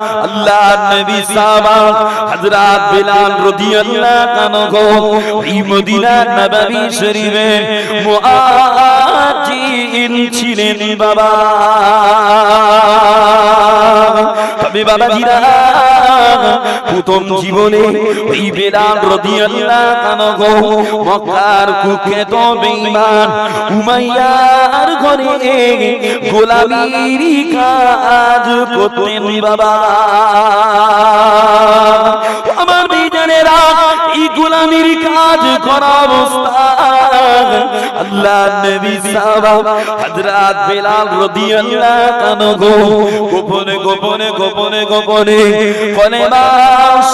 আল্লাহ নবী সাহাবা হযরত বিলাল রাদিয়াল্লাহু আনহু এই মদিনা নববী শরীফে মুআজ্জিন ছিলেন বাবা। তবে বাবাজিরা, প্রথম জীবনে ওই বেলাল রাদিয়াল্লাহু আনহু মক্কার কুখ্যাত বেঈমান উমাইয়ার ঘরে গোলামির কাজ করতেন বাবা। আমার বিজানেরা এই গোলামির কাজ করা অবস্থা আল্লাহ নবী সাহাবা হযরত বেলাল রাদিয়াল্লাহু আনহু গোপনে গোপনে গোপনে গোপনে কলেমা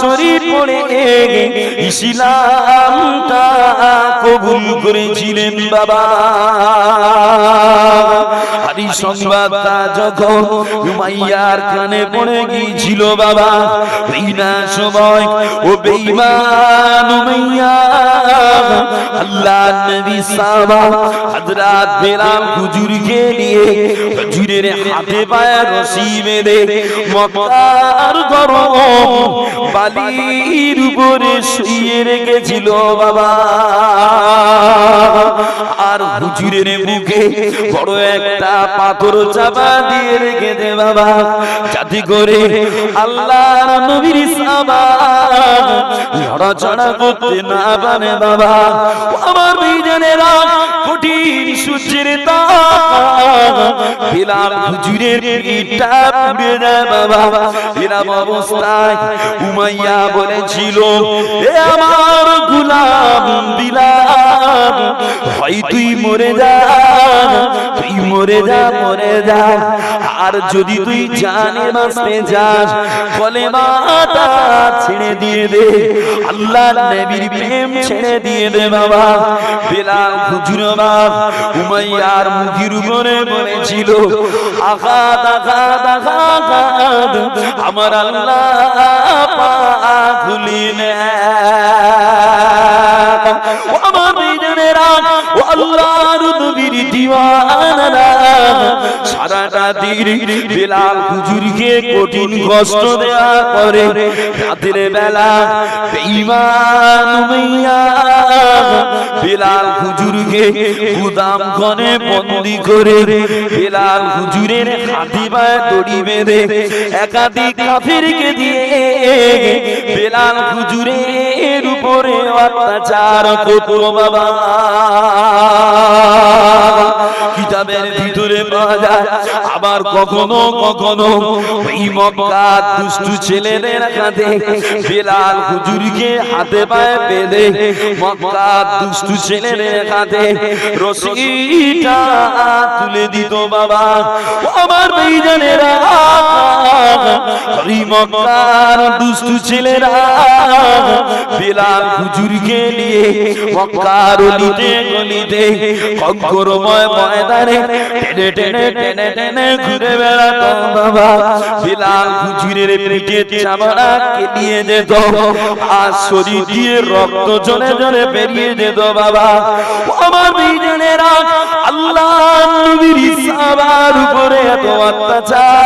শরীফ পড়ে ইসলামটা কবুল করেছিলেন বাবা। হারি সংবাদটা যখন উমাইয়ার কানে পড়ে গিয়েছিল বাবা এই সময় ও বেঈমান উমাইয়া, আল্লাহ নবী সাহাবা হযরত বেলাল হুজুরকে নিয়ে হুজুরের হাতে পায়ে রশি বেঁধে মক্কার গরম বালির উপরে শুয়ে রেখেছিল বাবা। আর হুজুরের মুখে বড় একটা পাথর চাপা দিয়ে রেখে দে বাবা। যাতে করে আল্লাহর নবীর সাহাবা লড়াচড়া করতে না পারে বাবা। আমার বিজনেরা কঠিন সুচির বিলাল হুজুরের পিঠটা পুড়ে না বাবা। এরম অবস্থায় উমাইয়া বলেছিল, এ আমার গুলাম বিলাল হয় তুই মরে যা। তুই মরে যা মরে যা। আর যদি তুই জানে বাঁচতে যাস কলেমাটা ছেড়ে দিয়ে দে। আল্লাহ নবীর প্রেম ছেড়ে দিয়ে দে বাবা। বেলাল হুজুর বাপ উমাইয়ার মুখের উপরে বলেছিল, আঘাত আঘাত আঘাত আমার আল্লাহ পাক খুলি আমার বিজনেরা ও আল্লাহর নবীর দিওয়ানারা সারাটা দিন বেলাল হুজুরকে কঠিন কষ্ট দেয়া করে। রাতের বেলা বেলাল হুজুরকে গুদাম ঘনে বন্দি করে বেলাল হুজুরের হাতি পায়ে দড়ি বেঁধে একাধিক কাফিরকে দিয়ে বেলাল হুজুরের উপরে অত্যাচার করতো বাবা। কিতাবের ভিতরে পাওয়া যায়। আবার কখনো কখনো ওই মক্কা দুষ্টু ছেলেদের কাঁধে বেলাল হুজুরকে হাতে পায়ে বেঁধে মক্কা দুষ্টু ছেলেদের কাঁধে রশিটা তুলে দিত বাবা। আমার বেইজানেরা ওই মক্কার দুষ্টু ছেলেরা বেলাল হুজুরকে নিয়ে মক্কার অলিতে গলিতে কঙ্করময় ময়দানে রক্ত জলে জলে বেরিয়ে যেত বাবা? আমার আল্লাহ এত অত্যাচার।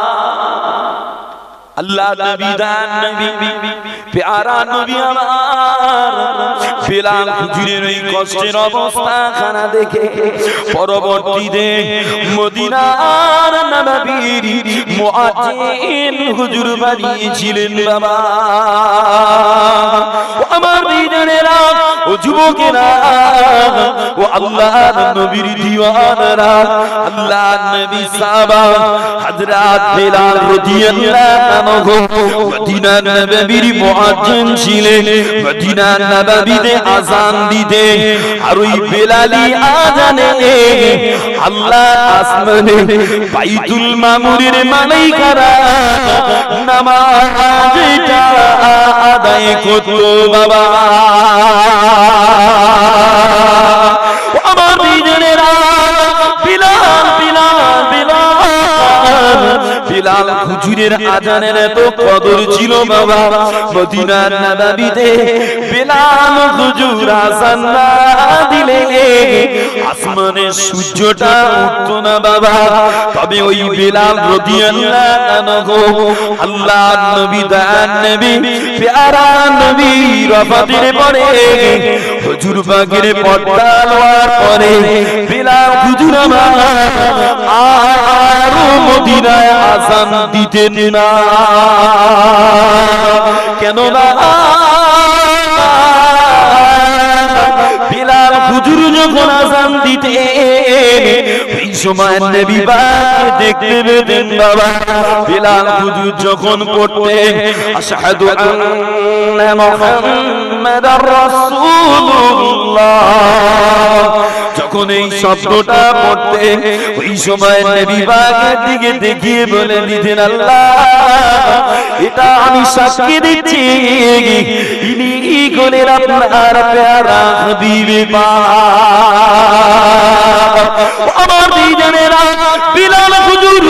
আল্লাহ নবী দান নবী প্যারা নবী আমার। বেলাল হুজুরের ওই কষ্টের অবস্থা খানা দেখে। পরবর্তীতে মদিনার নবীর মুআজ্জিন হুজুর বানিয়েছিলেন বাবা। আমার বিজনেরা ও যুবকেরা ও আল্লাহর নবীর দিওয়ানারা, আল্লাহর নবী সাহাবা, হযরত বেলাল রাদিয়াল্লাহু আনহু মদিনা নববীর মুআজ্জিন ছিলেন, মদিনা নববীতে আযান দিতে আর ওই বেলালি আযানে আল্লাহ আসমানে বাইতুল মামুরের মালাইকারা নামাজ এটা আদায় করতো, বাবা। বিলাল হুজুরের আজানের এত কদর ছিল বাবা। মদিনার বিলাল হুজুর আজান না দিলে আসমানের সূর্যটা না বাবা। তবে ওই বিলাল আনহু আল্লাহ নবী দান নবী, প্যারা নবী পরে হুজুর পর্দা লওয়ার পরে বিলাল হুজুর আমার আর মদিনায় আসান দিতেন না। কেন না বিলাল হুজুর যখন আসান দিতে সময় নবী পাক দেখতে পেতেন বাবা। বিলাল হুজুর যখন পড়তেন আশহাদু আন্না মুহাম্মাদার রাসূলুল্লাহ। যখন এই শব্দটা পড়তে ওই সময় নবী পাকের দিকে দেখিয়ে বলে দিতেন আল্লাহ এটা আমি সাক্ষী দিচ্ছি। ইনি গলের আপনার প্যারা হাবিবে আমার দুইজনেরা বিলাল হুজুর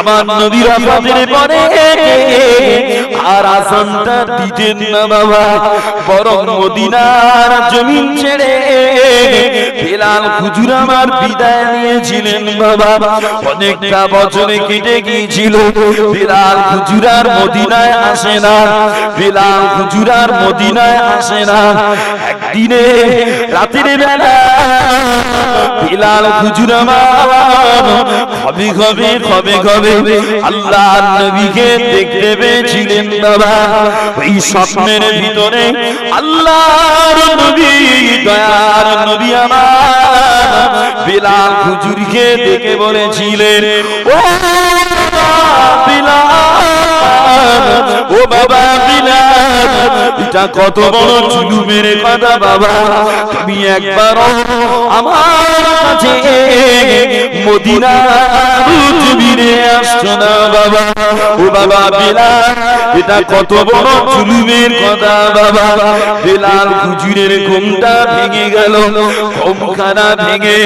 আমার নবীর আসাদের পরে আর আসানটা দিতেন বাবা, বরং মদিনার জমিন ছেড়ে বিলাল হুজুর আমার নিয়েছিলেন বাবা। অনেকটা বছরে কেটে গিয়েছিল, বিলাল হুজুর আর মদিনায় আসে না, বিলাল হুজুর আর মদিনায় আসে না। একদিনে রাতের বেলা বিলাল হুজুর আমার খবে খবি, খবে খবে। আল্লাহ নবীকে দেখতে পেয়েছিলেন বাবা। ওই স্বপ্নের ভিতরে আল্লাহর নবী, দয়ার নবী আমার। বিলাল হুজুরকে দেখে বলেছিলেন, ও বিলাল ও বাবা বিলাল এটা কত বড় জুলুমের কথা বাবা। তুমি একবার আমার কাছে মদিনা তুমি আসছো না বাবা। ও বাবা বিলাল এটা কত বড় জুলুমের কথা, বাবা। বেলাল হুজুরের ঘুমটা ভেঙে গেল, ঘুমখানা ভেঙে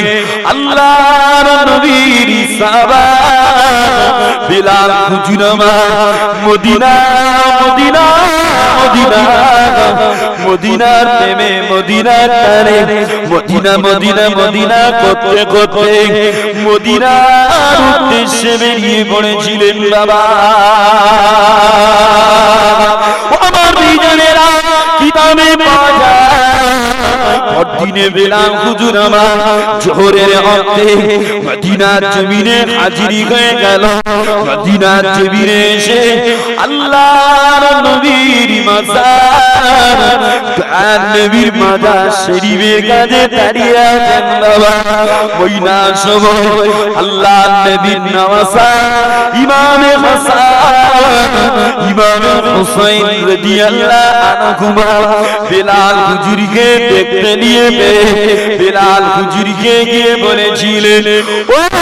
আল্লাহর নবীর সাবা। বিলাল হুজুর আমার, মদিনা মদিনা মদিনা। মদিনার প্রেমে মদিনার টানে মদিনা মদিনা মদিনা করতে করতে মদিনার উদ্দেশ্যে বেরিয়ে পড়েছিলেন বাবা। দিনে বেলা হুজুর আমার জোহরের অন্তে মদিনার জমিনে হাজিরি হয়ে গেল। মদিনার জমিনে এসে আল্লাহর নবীর মাজার। গান নবীর মাজার শরীফে কাজে সময় আল্লাহ নবীর নওয়াসা ইমামে হাসান, ইমামে হুসাইন রাদিয়াল্লাহু আনহুমা বেলাল হুজুরকে দেখতে নিয়ে বেলাল হুজুরকে গিয়ে বলেছিলেন ও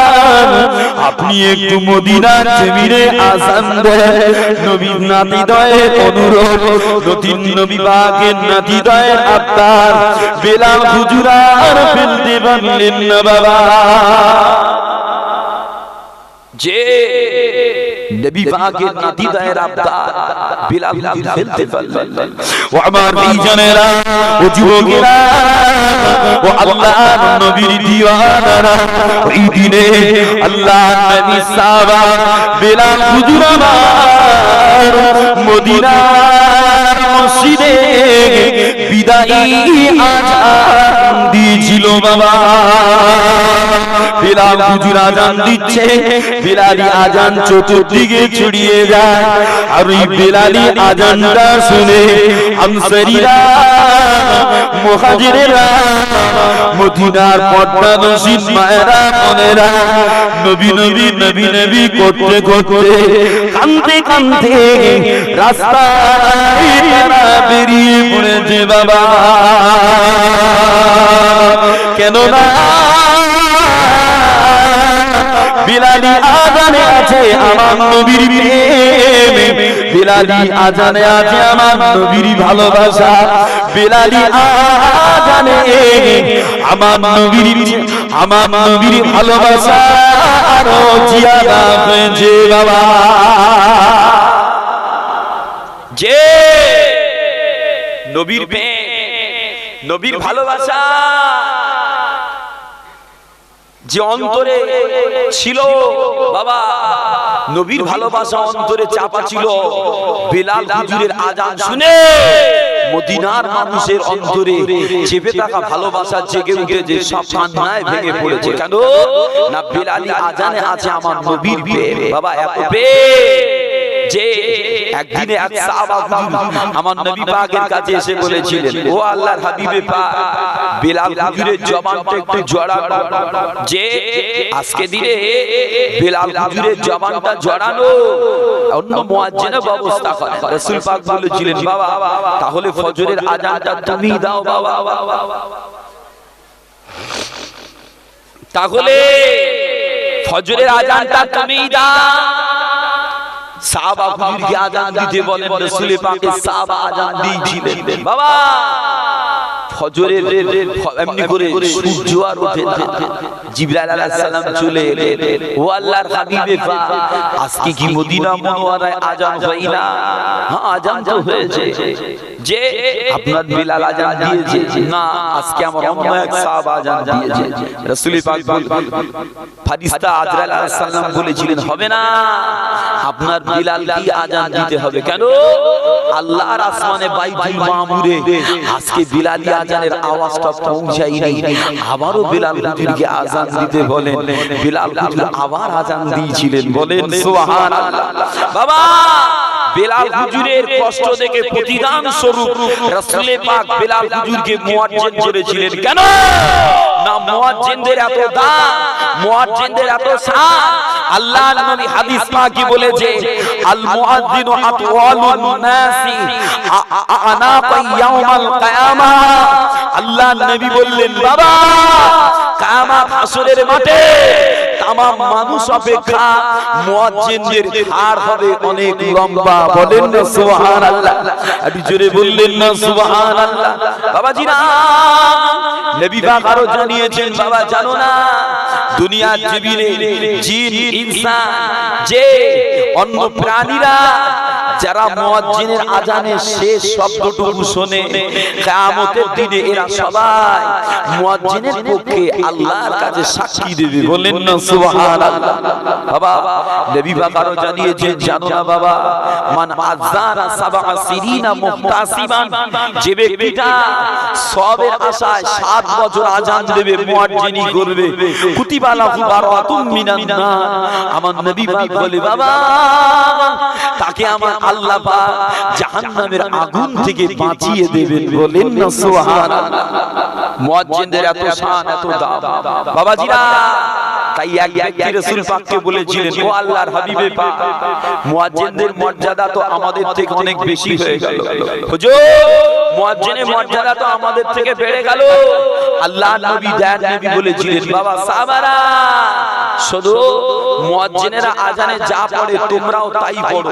আপনি একটু মদিনার জমিনে আসান দেন। নবীর নাতি দয়ের অনুরোধ। নতুন নবী বাগের নাতি দয়ের আত্মার বেলা হুজুরার ফেলতে পারলেন না বাবা। যে নবী পাকের নাতি দায়ের আবদার বিলাল ফেলতে পারলেন ও আমার ভাইজানেরা ও যুবকেরা ও আল্লাহর নবীর দিওয়ানারা ওই দিনে আল্লাহর নবী সাহাবা বিলাল হুজুর আমার মদিনার মসজিদে বিদায়ী আজান দিয়েছিল বাবা বিলাল হুজুর আজান দিচ্ছে, বিলালি আজান চতুর্দিকে ছড়িয়ে যায়। আর ওই বিলালি আজানটা শুনে আনসারীরা, মুহাজিরেরা, মদিনার পর্দা নসিব মায়েরা, বোনেরা, নবী নবী নবী নবী করতে করতে কান্দতে কান্দতে রাস্তায় বেরিয়ে পড়েছে বাবা। কেন না বিলালি আজানে আছে আমার নবীর প্রেম। বিলালি আজানে আছে আমার নবীর ভালোবাসা। বিলালি আজানে আমার নবীর আমার নবীর ভালোবাসা। আরও জিয়াদা হয়েছে বাবা। যে নবীর প্রেম, নবীর ভালোবাসা। যে অন্তরে ছিল, বাবা, নবীর ভালোবাসা অন্তরে চাপা ছিল। বেলাল হুজুরের আজান শুনে মদিনার মানুষের অন্তরে চেপে থাকা ভালোবাসা জেগে উঠেছে সব কান্নায় ভেঙে পড়েছে। কেন? না বেলালি আজানে আছে আমার নবীর বাবা, এত যে একদিনে এক সাহাবা আমার নবী পাকের কাছে এসে বলেছিলেন ও আল্লাহর হাবিবে পাক বেলাল হুজুরের জবানটা একটু জড়ানো যে আজকে দিনে বেলাল হুজুরের জবানটা জড়ানো অন্য মুয়াজ্জিনের ব্যবস্থা করে রাসূল পাক বলেছিলেন বাবা তাহলে ফজরের আজানটা তুমি দাও বাবা তাহলে ফজরের আজানটা তুমি দাও সাহাবা হুজুরকে আজান দিতে বলেন রাসূল পাকের সাহাবা আজান দিয়েছিলেন। বাবা! ফজরের এমনি করে সূর্য আর ওঠে না। জিবরাইল আলাইহিস সালাম চলে এলেন। ও আল্লাহর হাবিবে পাক আজকে কি মদিনা মুনওয়ারায় আজান হয় না? হ্যাঁ আজান তো হয়েছে। যে আপনার বিলাল আজান দিয়েছে। না আজকে আমার অন্য এক সাহাবা আজান দিয়েছে। রাসূল পাক ফারিস্তা আজরাইল আলাইহিস সালাম বলেছিলেন হবে না। আপনার বিলাল কি আজান দিতে হবে। কেন? আল্লাহর আসমানে বাইতুল মামুরে আজকে বিলালি আজানের আওয়াজটা পৌঁছাই নাই আবারও বিলাল হুজুরকে আজান দিতে বলেন। বিলাল হুজুর আবার আজান দিয়েছিলেন। বলেন সুবহানাল্লাহ। বাবা! বেলাল হুজুরের কষ্ট দেখে প্রতিদান স্বরূপ রাসূলে পাক বেলাল হুজুরকে মুয়াজ্জিন করেছিলেন। কেন? না মুয়াজ্জিনদের এত দাম মুয়াজ্জিনদের এত শান আল্লাহ নবী হাদিস পাকি বলেছে আল মুয়াজ্জিনু আতওয়ালুন নাসি আনা ইয়াউমাল কিয়ামা। আল্লাহ নবী বললেন বাবা কিয়ামত হাসরের মাঠে তামাম মানুষ অপেক্ষা মুয়াজ্জিনদের হার হবে অনেক লম্বা। বলেন না, সুবহানাল্লাহ। আপনি জোরে বললেন না, সুবহানাল্লাহ। বাবাজি না নবী পাক আরও জানিয়েছেন, বাবা, জানো না দুনিয়ার জীবনে জিন ইনসান যে অন্য প্রাণীরা যারা মুয়াজ্জিনের আজানের শেষ শব্দটুকু শোনে কিয়ামতের দিনে এরা সবাই মুয়াজ্জিনের পক্ষে আল্লাহর কাছে সাক্ষী দেবে। বলেন না সুবহানাল্লাহ। বাবা নবী পাক আরও জানিয়েছেন জানো না বাবা মান আযারা সাবআ সিরিনা মুহতাসিবান যে ব্যক্তিটা সবের আশায় সাত বছর আজান দেবে মুয়াজ্জিনি করবে। কুতিবা লাহু বারাতুম মিনান নার। আমার নবী পাক বলে বাবা তাকে আমার আল্লাহ পাক জাহান্নামের আগুন থেকে বাঁচিয়ে দেবেন বলেন না সুবহানাল্লাহ। মুয়াজ্জিনদের এত শান এত দাম। বাবাজিরা তাই এক ব্যক্তি রাসূল পাককে বলেছিলেন ও আল্লাহর হাবিবে পাক। মুয়াজ্জিনদের মর্যাদা তো আমাদের থেকে অনেক বেশি হয়ে গেল। হুজুর মুয়াজ্জিনের মর্যাদা তো আমাদের থেকে বেড়ে গেল। আল্লাহ নবী দেন নবী বলেছিলেন বাবা সাহাবারা শুধু মুয়াজ্জিনেরা আজানে যা পড়ে তোমরাও তাই পড়ো।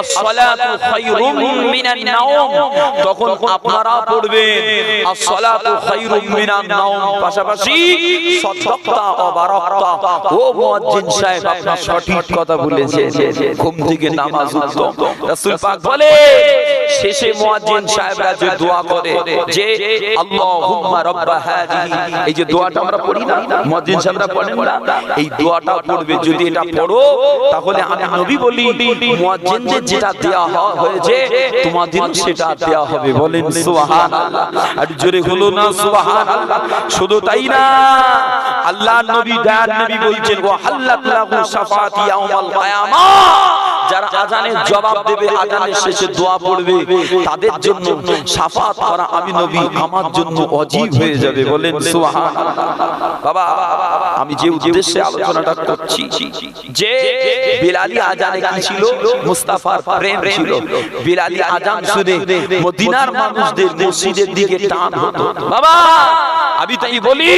আসসালাতু খায়রুম মিনান নাওম। তখন আপনারা পড়বেন, আসসালাতু খায়রুম মিনান নাওম। পাশাপাশি সাদাক্তা ওয়া বারাকতা ও মুয়াজ্জিন সাহেব, আপনার সঠিক কথা বলেছেন। ঘুম থেকে নামাজ উত্তম। রাসূল পাক বলে, শেষে মুয়াজ্জিন সাহেবরা যে দোয়া করে, যে আল্লাহুম্মা রাব্বা হাদিহি এই যে দোয়াটা আমরা পড়ি না, মুয়াজ্জিন সাহেবরা পড়েন না, এই দোয়াটা পড়বে। যদি এটা পড়ো, তাহলে আমি নবী বলি। মুয়াজ্জিন যে যেটা দেয়া হয়েছে তোমাদের সেটা দেয়া হবে বলেন সুবহানাল্লাহ। আর জোরে হলো না সুবহানাল্লাহ শুধু তাই না। আল্লাহ নবী দয়ার নবী বলছেন ওয়া হাল্লাত লাহু শাফাতি ইয়াউমাল কিয়ামা। যারা আজানের জবাব দেবে আজানের শেষে দোয়া পড়বে। তাদের জন্য শাফাত করা আমি নবী আমার জন্য অজীব হয়ে যাবে বলেন সুবহানাল্লাহ। বাবা আমি যে উদ্দেশ্যে আলোচনাটা করছি যে বিলালি আজানে কি ছিল? মুস্তাফার প্রেম ছিল। বিলালি আজান শুনে মদিনার মানুষদের মসজিদের দিকে টান হতো। বাবা আমি তাই বলি?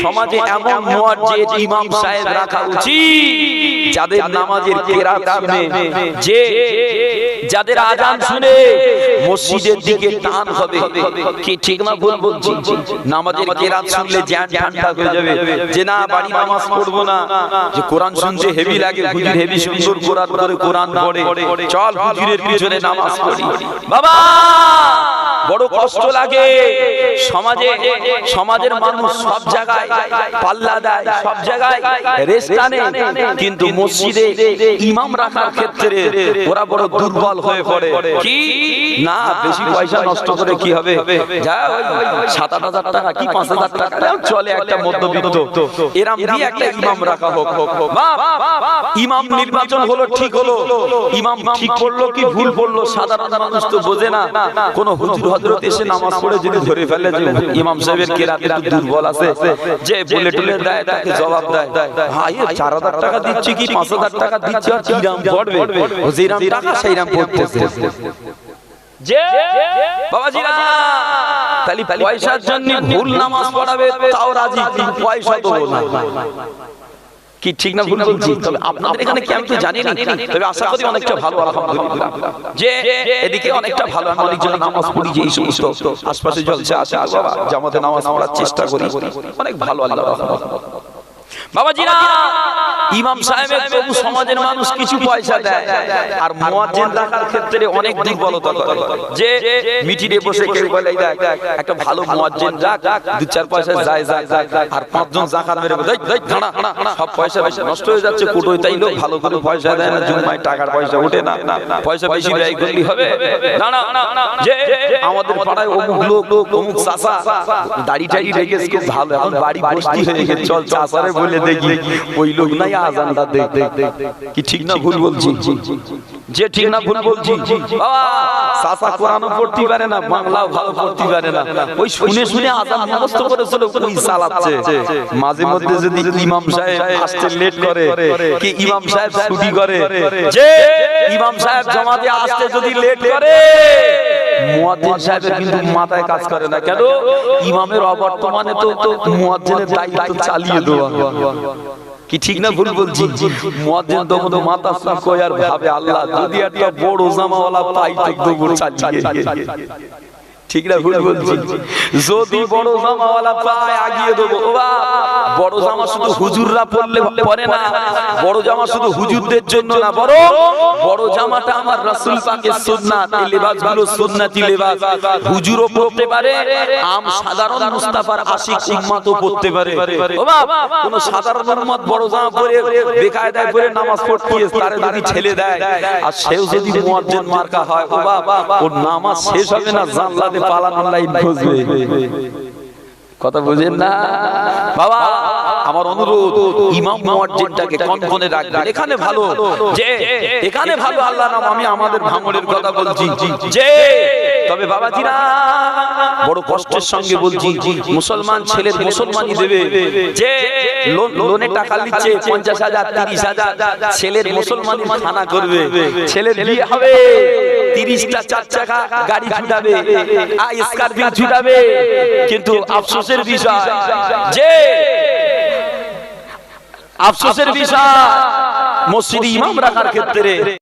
সমাজে এমন মুয়াজ্জিদ ইমাম সাহেব রাখা উচিত যাদের নামাজের কেরাত শুনে যে যাদের আজান শুনে মসজিদের দিকে টান হবে। কি ঠিক না ভুল বলছি? নামাজের কেরাত শুনলে জ্ঞান ঠান্ডা হয়ে যাবে। যে না বাড়ি নামাজ যে হেভি লাগে, হুজুর হেভি সুন্দর কোরআন করে কোরআন পড়ে চল হুজুরের পিছনে নামাজ পড়ি। বাবা! বড় কষ্ট লাগে। সমাজে সমাজের মানুষ সব জায়গায় পাল্লা দেয় সব জায়গায় রেস্ট কিন্তু মসজিদে ইমাম রাখার ক্ষেত্রে ওরা বড় দুর্বল হয়ে পড়ে। কি? না বেশি পয়সা নষ্ট করে কি হবে? যা সাত আট হাজার টাকা কি পাঁচ হাজার টাকা? চলে একটা মধ্যবিত্ত। এরাম দিয়ে একটা ইমাম রাখা হোক বাহ, ইমাম নির্বাচন হলো ঠিক হলো ইমাম ঠিক পড়ল কি ভুল পড়ল সাধারণ মানুষ তো বোঝে না। কোন হুজুর হজরত এসে নামাজ পড়ে যদি ধরে ফেলে যে ইমাম সাহেবের কেরাত একটু দুর্বল আছে? যে বলে টুলে দেয়, তাকে জবাব দেয়। ভাই চার হাজার টাকা দিচ্ছি কি, পাঁচ হাজার টাকা দিচ্ছি, আর কিরাম পড়বে? ও টাকা সেইরাম পড়তেছে যে বাবাজিরা তাহলে পয়সার জন্য ভুল নামাজ পড়াবে, তাও রাজি পয়সা দেবো না। কি ঠিক না ভুল? বলছি তবে আপনাদের এখানে কি আমি তো জানি না তবে আশা করি অনেকটা ভালো আলহামদুলিল্লাহ। যে এদিকে অনেকটা ভালো আমি অনেকজন নামাজ পড়ি যে এই সমস্ত আশপাশে জলসা আসে বাবা জামাতে নামাজ পড়ার চেষ্টা করি। অনেক ভালো আল্লাহ রহমত। বাবাজিরা ইমাম সাহেবের তবু সমাজের মানুষ কিছু পয়সা দেয় আর মুয়াজ্জিন রাখার ক্ষেত্রে অনেক দুর্বলতা করে যে মিটিরে বসে কেউ বলে দেখ একটা ভালো মুয়াজ্জিন রাখ দু চার পয়সা যায় যায় আর পাঁচজন জাকাত মেরে দেখ দেখ দাঁড়া সব পয়সা বেশি নষ্ট হয়ে যাচ্ছে কোটোয় তাই লোক ভালো করে পয়সা দেয় না জুম্মায় টাকার পয়সা ওঠে না পয়সা বেশি ব্যয় করলি হবে দাঁড়া যে আমাদের পাড়ায় অমুক লোক অমুক চাষা দাড়ি টাড়ি খুব ভালো এখন বাড়ি বসতি হয়ে গেছে চল চাষারে বলে দেখি ওই লোক নাই আজানটা দেখ দেখ দেখ কি ঠিক না ভুল বলছি? যে ঠিক না ভুল বলছি? বাবা চাষা কোরআনও পড়তে পারে না বাংলাও ভালো পড়তে পারে না। ওই শুনে শুনে আজান মুখস্থ করেছিল ওই চালাচ্ছে মাঝে মধ্যে যদি ইমাম সাহেব আসতে লেট করে কি ইমাম সাহেব ছুটি করে? যে ইমাম সাহেব জমাতে আসতে যদি লেট করে মুয়াজ্জিন সাহেবের কিন্তু মাথায় কাজ করে না কেন? ইমামের অবর্তমানে তো মুয়াজ্জিনের দায়িত্ব চালিয়ে দেওয়া। কি ঠিক না ভুল বলছি? মুয়াজ্জিন তো মতো মাথা সুকোয় আর ভাবে আল্লাহ যদি একটা বড় জামাওয়ালা পাই তো দেবো চালিয়ে। ঠিক না ভুল বলছি? যদি বড় জামাওয়ালা পায় আগিয়ে দেবো। ও বড় জামা শুধু হুজুররা পরলে পরে না। বড় জামা শুধু হুজুরদের জন্য না বড় বড় জামাটা আমার রাসূল পাকের সুন্নাত এই লেবাসগুলো সুন্নাতি লেবাস হুজুরও পরতে পারে আম সাধারণ মুস্তাফার আশিক উম্মতও পরতে পারে। ও কোন সাধারণ উম্মত বড় জামা পরে বেকায়দায় পরে নামাজ পড়তে তারে যদি ছেলে দেয়। আর সেও যদি মুয়াজ্জিন মার্কা হয় ও বাপ ওর নামাজ শেষ হবে না জানলাতে পালানোর লাইন খুঁজবে কথা বুঝেন না? বাবা, আমার অনুরোধ, ইমাম মুয়াজ্জিনটাকে কনকনে রাখবেন। এখানে ভালো। যে, এখানে ভালো আল্লাহ নাম, আমি আমাদের ভাঙনের কথা বলছি। যে, তবে বাবাজিরা, বড় কষ্টের সঙ্গে বলছি, মুসলমান ছেলে মুসলমানই দেবে। যে, লোন টাকা নিচ্ছে, পঞ্চাশ হাজার, তিরিশ হাজার, ছেলের মুসলমানই থানা করবে। ছেলের বিয়ে হবে। তিরিশটা চার চাকা গাড়ি ছুটাবে স্করপিও ছুটাবে কিন্তু আফসোসের বিষয়। যে আফসোসের বিষয় মসজিদ ইমাম রাখার ক্ষেত্রে